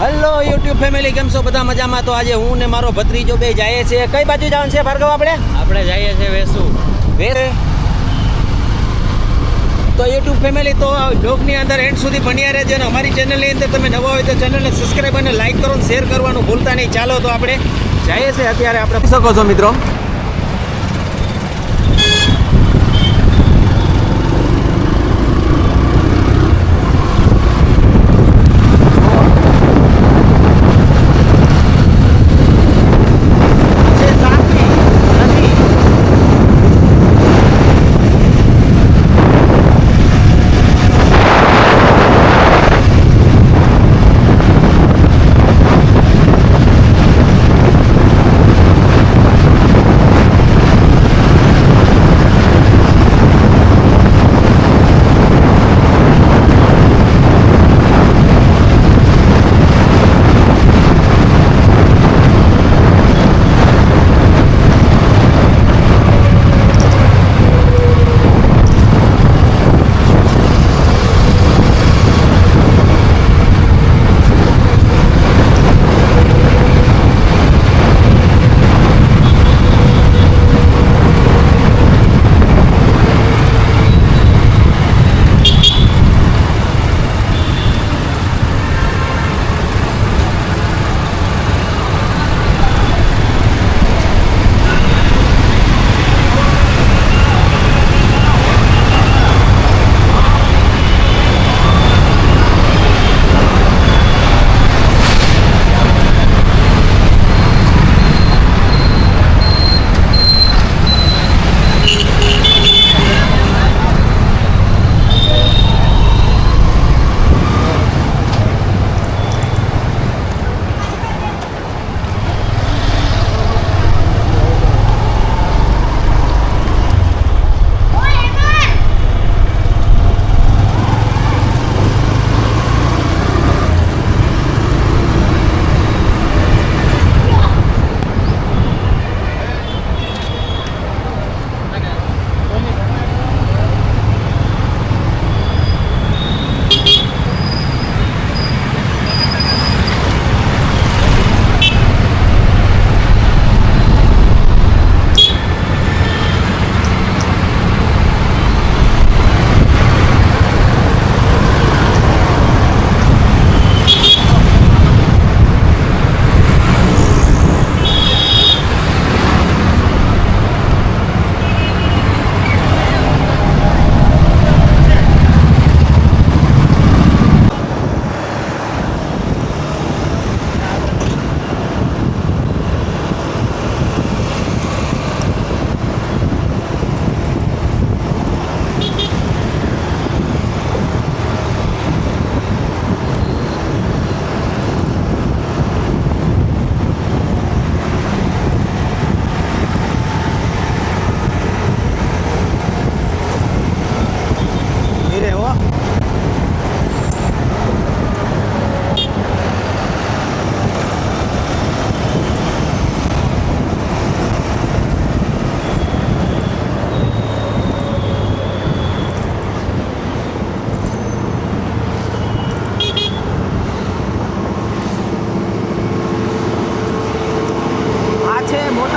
Hello YouTube family કેમ છો? બધા મજામાં? તો આજે હું ને મારો ભત્રીજો બે જઈએ છે કઈ બાજુ જવાનું છે ભાર્ગવ આપણે? આપણે જઈએ છીએ વેસુ. વેરે તો યુટ્યુબ ફેમિલી તો બ્લોગની અંદર એન્ડ સુધી ભણ્યા રહેજો અને અમારી ચેનલની અંદર તમે નવા હોય તો ચેનલને સબસ્ક્રાઈબ અને લાઈક કરો શેર કરવાનું ભૂલતા નહીં. ચાલો તો આપણે જઈએ છીએ અત્યારે આપણે. શકો છો મિત્રો?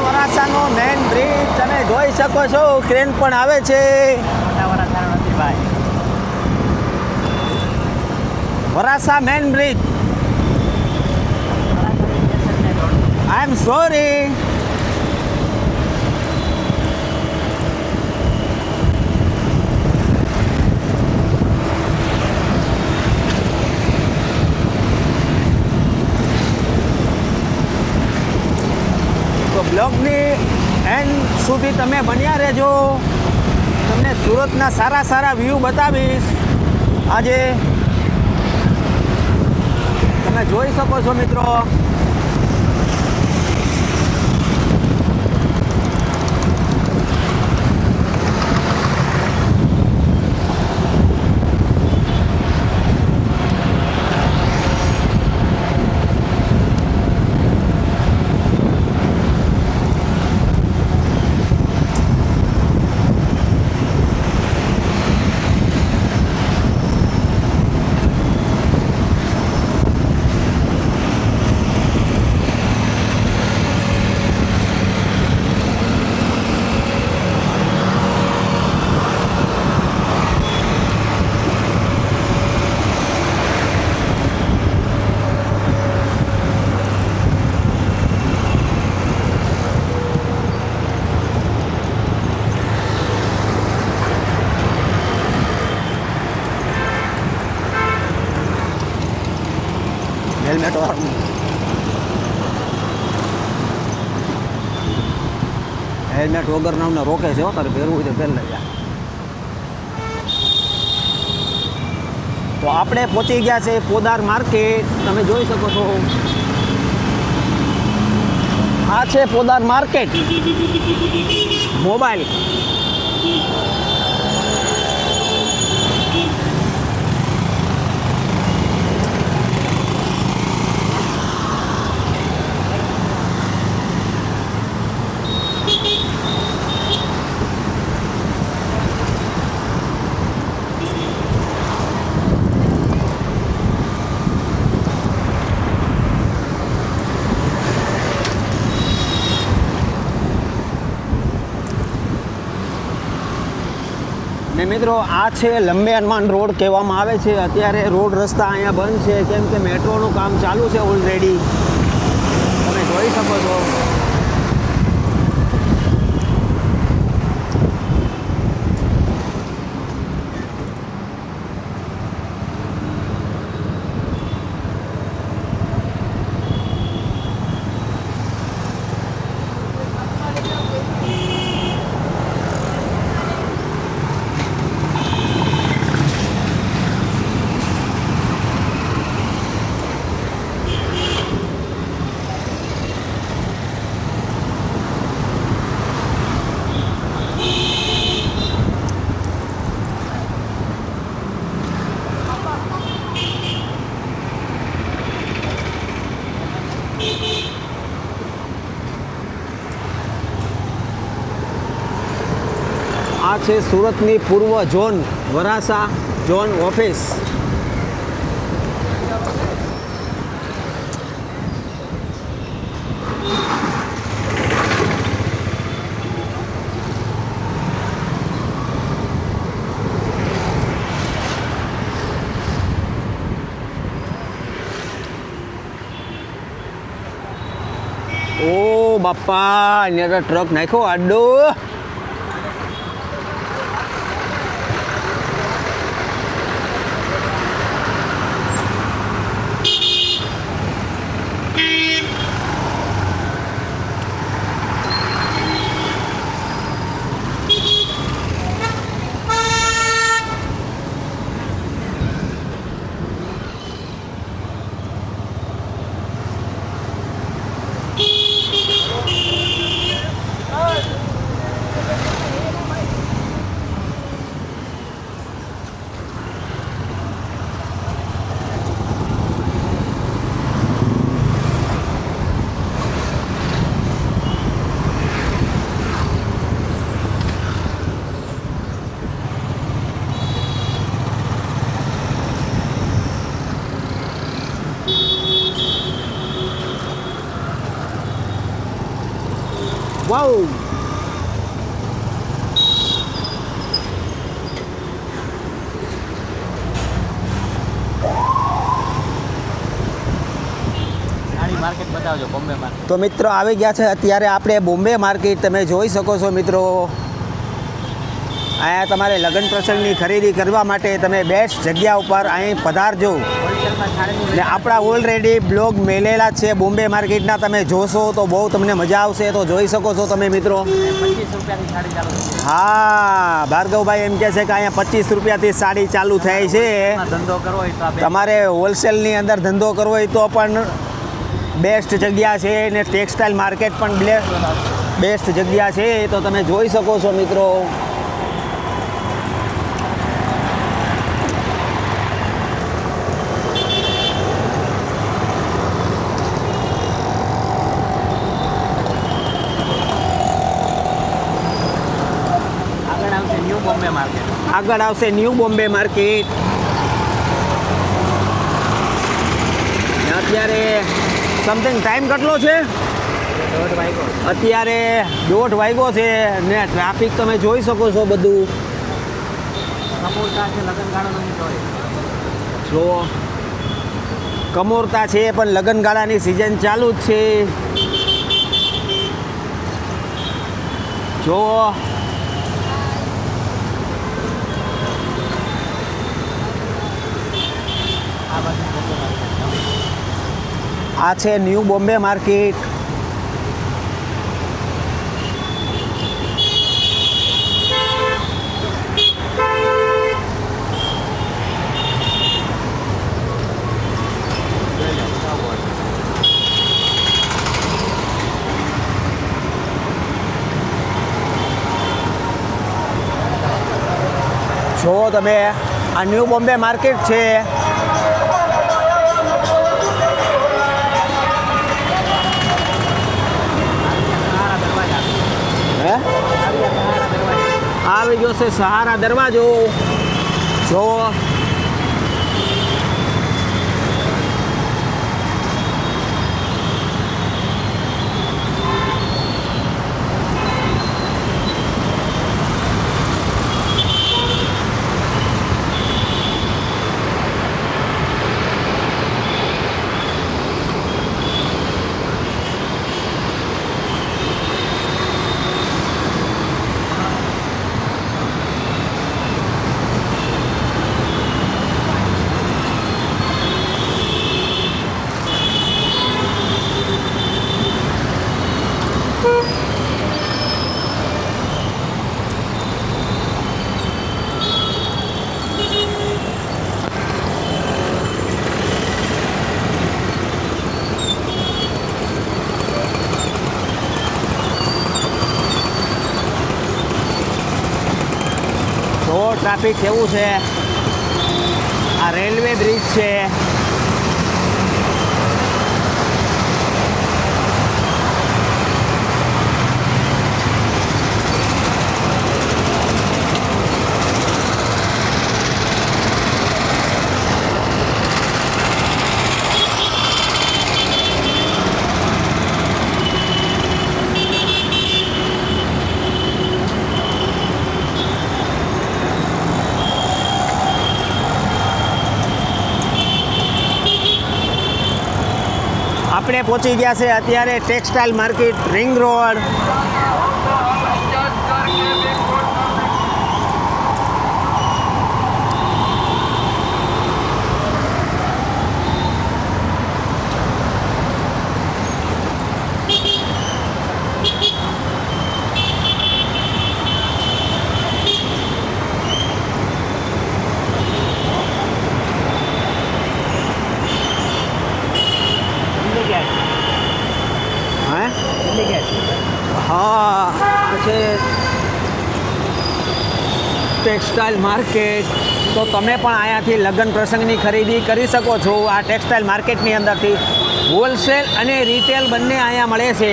મોટા મેઇન બ્રિજ તમે જોઈ શકો છો. ક્રેન પણ આવે છે. નથી ભાઈ. Varachha main bridge I am sorry બ્લોગની એન્ડ સુધી તમે બન્યા રહેજો. તમને સુરતના સારા સારા વ્યૂ બતાવીશ. આજે તમે જોઈ શકો છો મિત્રો. હેલ્મેટ વગર અમને રોકે છે હો, તારે પહેરવું હોય તો પહેર લઈ જા તો આપણે પહોંચી ગયા છે પોદાર માર્કેટ. તમે જોઈ શકો છો. આ છે પોદાર માર્કેટ. મોબાઈલ. મિત્રો, આ છે લંબે હનુમાન રોડ કહેવામાં આવે છે. અત્યારે રોડ રસ્તા અહીંયા બંધ છે. કેમ કે મેટ્રોનું કામ ચાલુ છે ઓલરેડી તમે જોઈ શકો છો. છે સુરતની પૂર્વ ઝોન વરાસા ઝોન ઓફિસ. બાપા તો ટ્રક નાખ્યો. આડો. બોમ્બે તો મિત્રો આવી ગયા છે. અત્યારે આપણે બોમ્બે માર્કેટ તમે જોઈ શકો છો મિત્રો. અહીંયા તમારે લગ્ન પ્રસંગની ખરીદી કરવા માટે તમે બેસ્ટ જગ્યા ઉપર અહીં પધારજો. ને આપણા ઓલરેડી બ્લોગ મેલેલા છે, બોમ્બે માર્કેટના તમે જોશો તો બહુ તમને મજા આવશે, તો જોઈ શકો છો તમે મિત્રો. હા, ભાર્ગવભાઈ એમ કહે છે કે અહીંયા પચીસ રૂપિયાથી સાડી ચાલુ થાય છે. ધંધો કરવો હોય તમારે હોલસેલની અંદર ધંધો કરવો હોય તો પણ બેસ્ટ જગ્યા છે ને ટેક્સટાઇલ માર્કેટ પણ બેસ્ટ જગ્યા છે તો તમે જોઈ શકો છો મિત્રો આગળ આવશે ન્યૂ બોમ્બે માર્કેટ. આગળ આવશે ન્યૂ બોમ્બે માર્કેટ. ને અત્યારે સમથિંગ ટાઈમ કેટલો છે? અત્યારે દોઢ વાગ્યો છે ને ટ્રાફિક તમે જોઈ શકો છો બધું. જો કમોરતા છે પણ લગ્નગાળાની સિઝન ચાલુ જ છે. જો આ બાજુ બોમ્બે માર્કેટ આ છે ન્યૂ બોમ્બે માર્કેટ. જો તમે આ ન્યૂ બોમ્બે માર્કેટ છે. આવી ગયો છે સહારા દરવાજો. જુઓ જુઓ ટ્રાફિક કેવું છે? આ રેલવે બ્રિજ છે. આપણે પહોંચી ગયા છે અત્યારે textile market ring road syndicate હે સિન્ડિકેટ હા આ છે ટેક્સટાઇલ માર્કેટ તો તમે પણ અહીંયાથી લગ્ન પ્રસંગની ખરીદી કરી શકો છો આ ટેક્સટાઇલ માર્કેટની અંદરથી. હોલસેલ અને રિટેલ બંને અહીંયા મળે છે.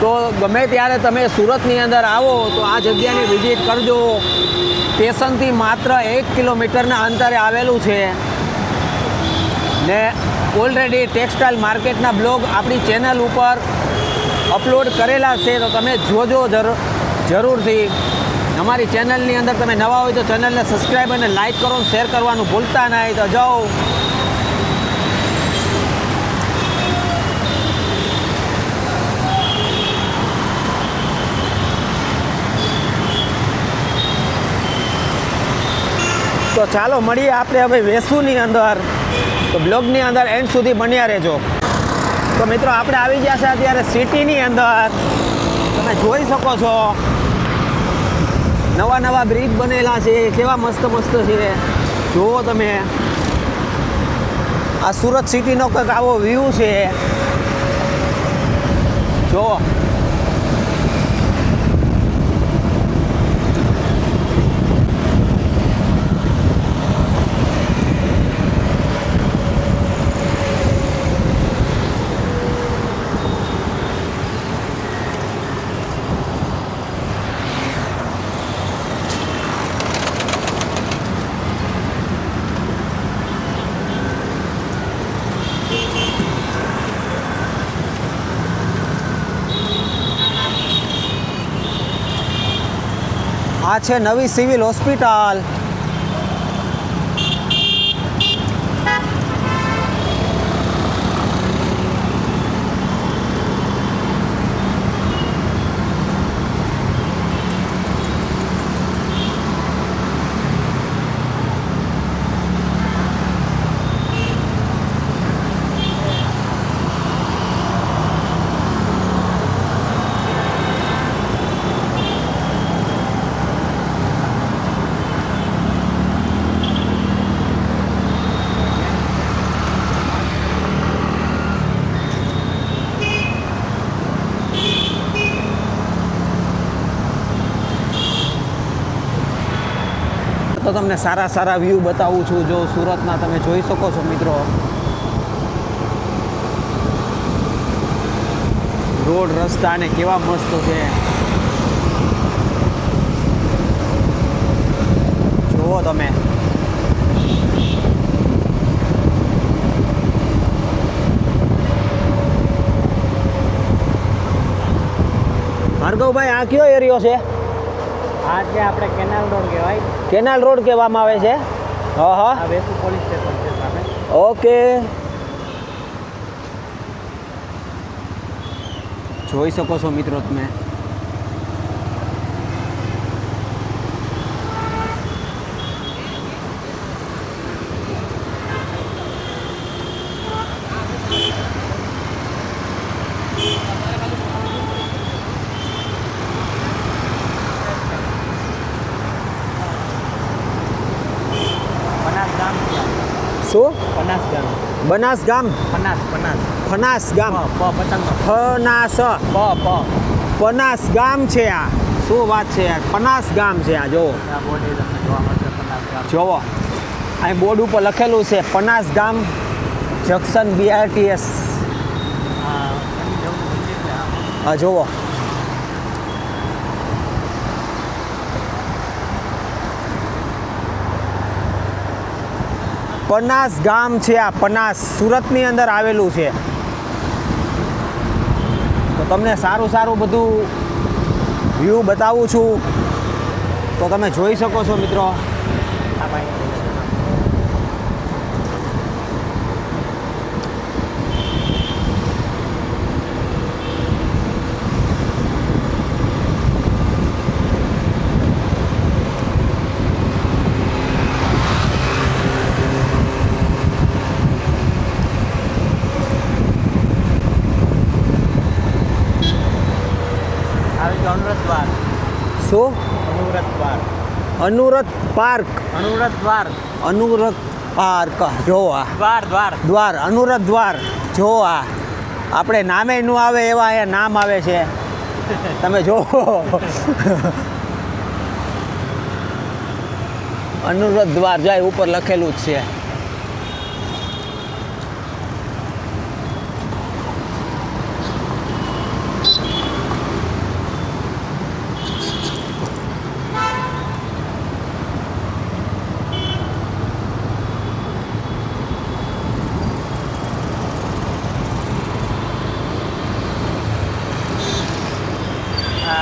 તો ગમે ત્યારે તમે સુરતની અંદર આવો, તો આ જગ્યાની વિઝિટ કરજો. સ્ટેશનથી માત્ર એક કિલોમીટરના અંતરે આવેલું છે. ને ઓલરેડી ટેક્સટાઇલ માર્કેટના બ્લોગ આપણી ચેનલ ઉપર અપલોડ કરેલા છે, તો તમે જોજો જરૂર જરૂરથી. અમારી ચેનલની અંદર તમે નવા હોય તો ચેનલને સબસ્ક્રાઈબ અને લાઈક કરો શેર કરવાનું ભૂલતા નહીં. તો જાઓ. તો ચાલો મળીએ આપણે હવે વેસુની અંદર. તો બ્લોગની અંદર એન્ડ સુધી બન્યા રહેજો. તો મિત્રો, આપણે આવી ગયા છે અત્યારે સિટીની અંદર. તમે જોઈ શકો છો. નવા નવા બ્રિજ બનેલા છે, કેવા મસ્ત મસ્ત છે જુઓ તમે. આ સુરત સિટીનો કંઈક આવો વ્યૂ છે. જુઓ. છે નવી સિવિલ હોસ્પિટલ. તમને સારા સારા વ્યૂ બતાવું છું જો સુરતના તમે જોઈ શકો છો મિત્રો. રોડ, રસ્તા ને કેવા મસ્ત છે. જુઓ તમે. ભાર્ગવભાઈ, આ કયો એરિયો છે? આ જે આપણે કેનાલ રોડ કહેવાય. કેનાલ રોડ કહેવામાં આવે છે? હા હા. ઓકે. જોઈ શકો છો મિત્રો તમે પનાસ ગામ છે આ. શું પનાસ ગામ બનાસ ગામ? ફનાસ પનાસ ફનાસ ગામ. ફનાસ. પ પ પનાસ ગામ છે આ. શું વાત છે યાર? પનાસ ગામ છે આ જોવો જોવા અહીં બોર્ડ ઉપર લખેલું છે પનાસ ગામ જંકશન બીઆરટીએસ હા જોવો પનાસ ગામ છે આ પનાસ. સુરતની અંદર આવેલું છે. તો તમને સારું સારું બધું વ્યૂ બતાવું છું. તો તમે જોઈ શકો છો મિત્રો. આ ભાઈ આવી ગયો અનુરત દ્વાર શું અનુરત દ્વાર અનુરત પાર્ક. અનુરત દ્વાર. અનુરત પાર્ક. જો આ દ્વાર દ્વાર. દ્વાર અનુરત દ્વાર. જો આ આપણે નામે નું આવે એવા અહીંયા નામ આવે છે. તમે જો. અનુરત દ્વાર જાય ઉપર લખેલું જ છે આ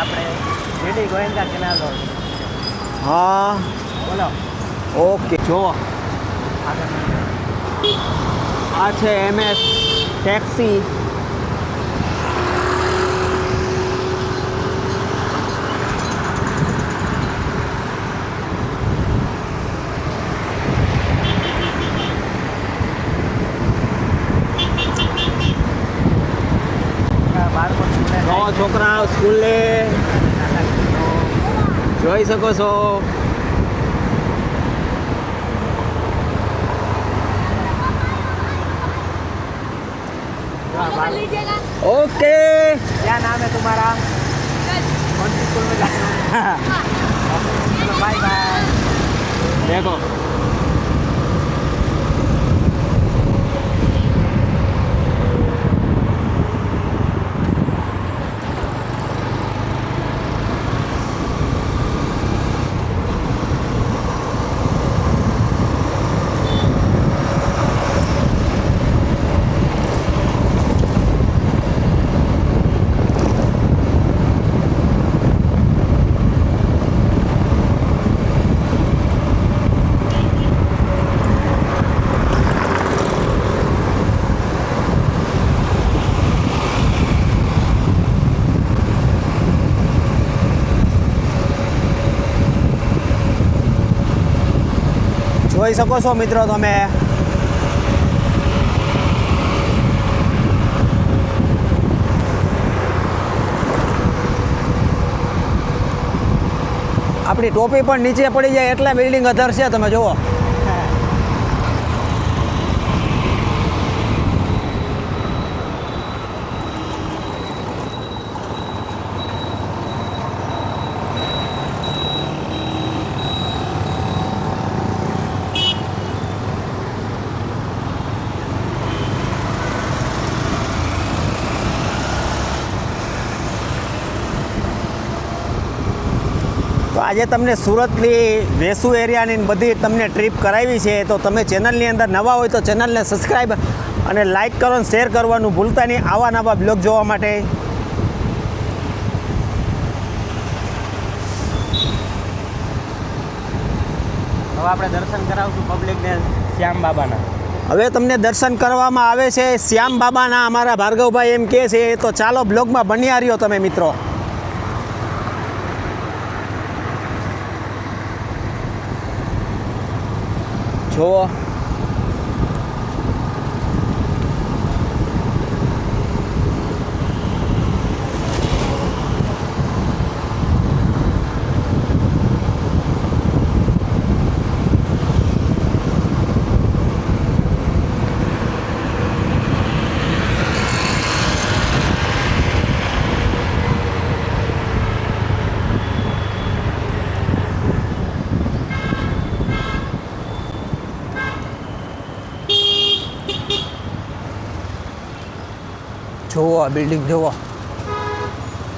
આપણે જેડી ગોયંકા કેનાલ રોડ હા બોલો ઓકે જો. આ છે એમએસ ટેક્સી. છોકરા સ્કૂલે. જોઈ શકો છો. ओके क्या नाम है तुम्हारा कौन सी स्कूल में जाते हो बाय बाय देखो જોઈ શકો છો મિત્રો તમે. આપણી ટોપી પણ નીચે પડી જાય એટલા બિલ્ડિંગ અધર છે, તમે જુઓ. આજે તમને સુરતની વેસુ એરિયાની બધી તમને ટ્રીપ કરાવી છે તો તમે ચેનલની અંદર નવા હોય તો ચેનલને સબસ્ક્રાઈબ અને લાઇક કરો અને શેર કરવાનું ભૂલતા નહીં આવા નવા બ્લોગ જોવા માટે. હવે આપણે દર્શન કરાવશું પબ્લિકને શ્યામ બાબાના. હવે તમને દર્શન કરવામાં આવે છે શ્યામ બાબાના. અમારા ભાર્ગવભાઈ એમ કહે છે તો ચાલો બ્લોગમાં બન્યા રહ્યો તમે મિત્રો. જુઓ જુઓ આ બિલ્ડિંગ જુઓ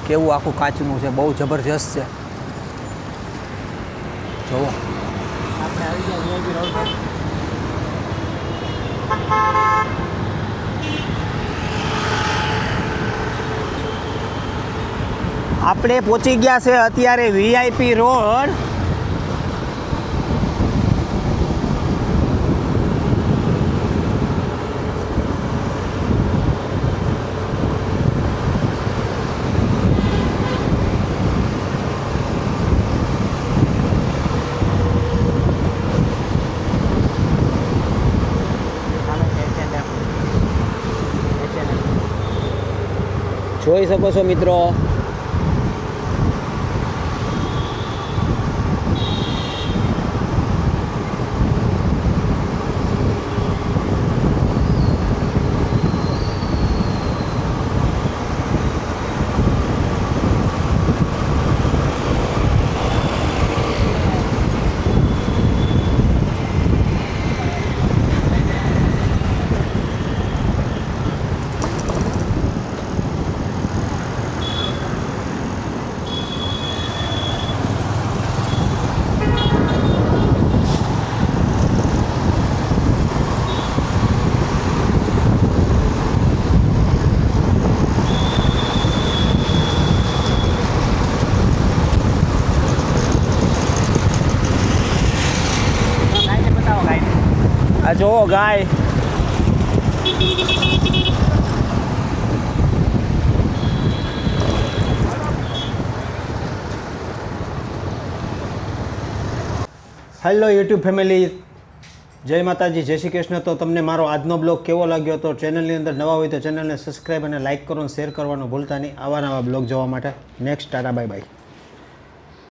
કેવું આખું કાચનું છે, બહુ જબરજસ્ત છે. જુઓ આપણે પહોંચી ગયા છે અત્યારે વીઆઈપી રોડ. જોઈ શકો છો મિત્રો. જુઓ ગાય હેલો યુટ્યુબ ફેમિલી જય માતાજી, જય શ્રી કૃષ્ણ. તો તમને મારો આજનો બ્લોગ કેવો લાગ્યો તો ચેનલની અંદર નવા હોય તો ચેનલને સબસ્ક્રાઈબ અને લાઇક કરો શેર કરવાનું ભૂલતા નહીં. આવા નવા બ્લોગ જોવા માટે નેક્સ્ટ ટાટા બાય બાય